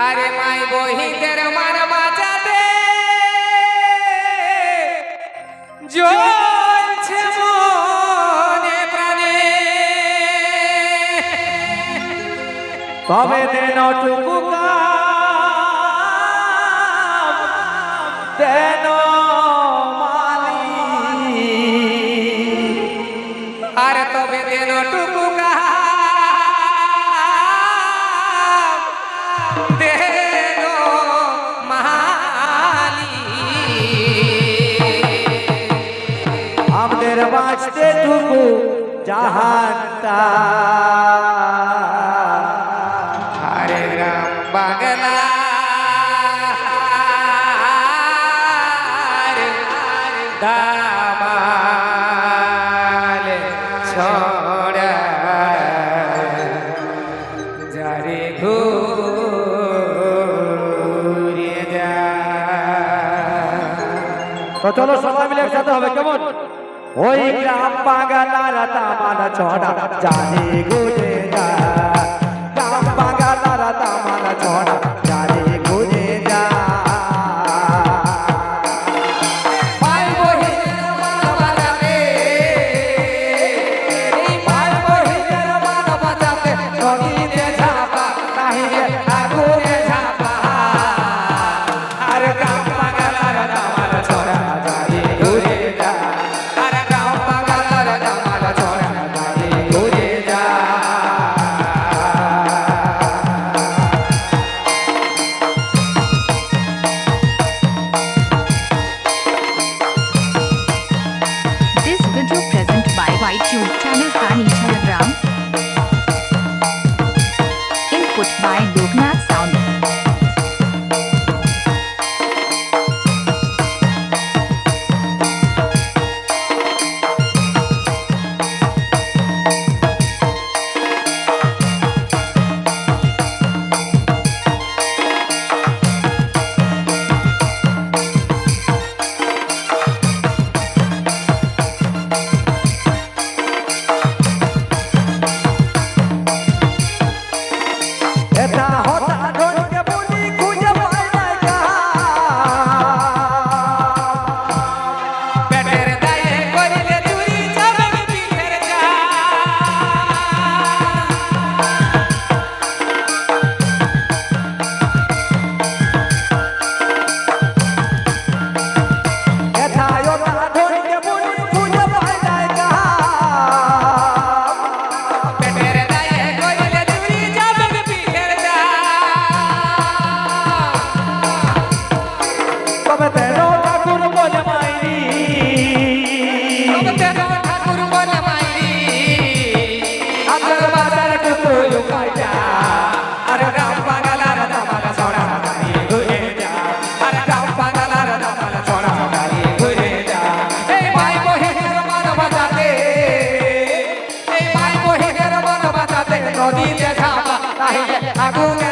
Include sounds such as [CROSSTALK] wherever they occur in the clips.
আরে মাই বহিদের মার মাজাতে তবে দেন টুকু দেন আর তবে দেন টুকু তবু জাহানটা আরে রাম বাংলা দামাল ছড়া। যারে ঘু তো চলো সবাই মিলে একসাথে হবে কেমন? ওই গ্রাম পাগলারা তামানা ছড়া জানে গুজে যায় [LAUGHS] તારે આગો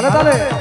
તારે તારે.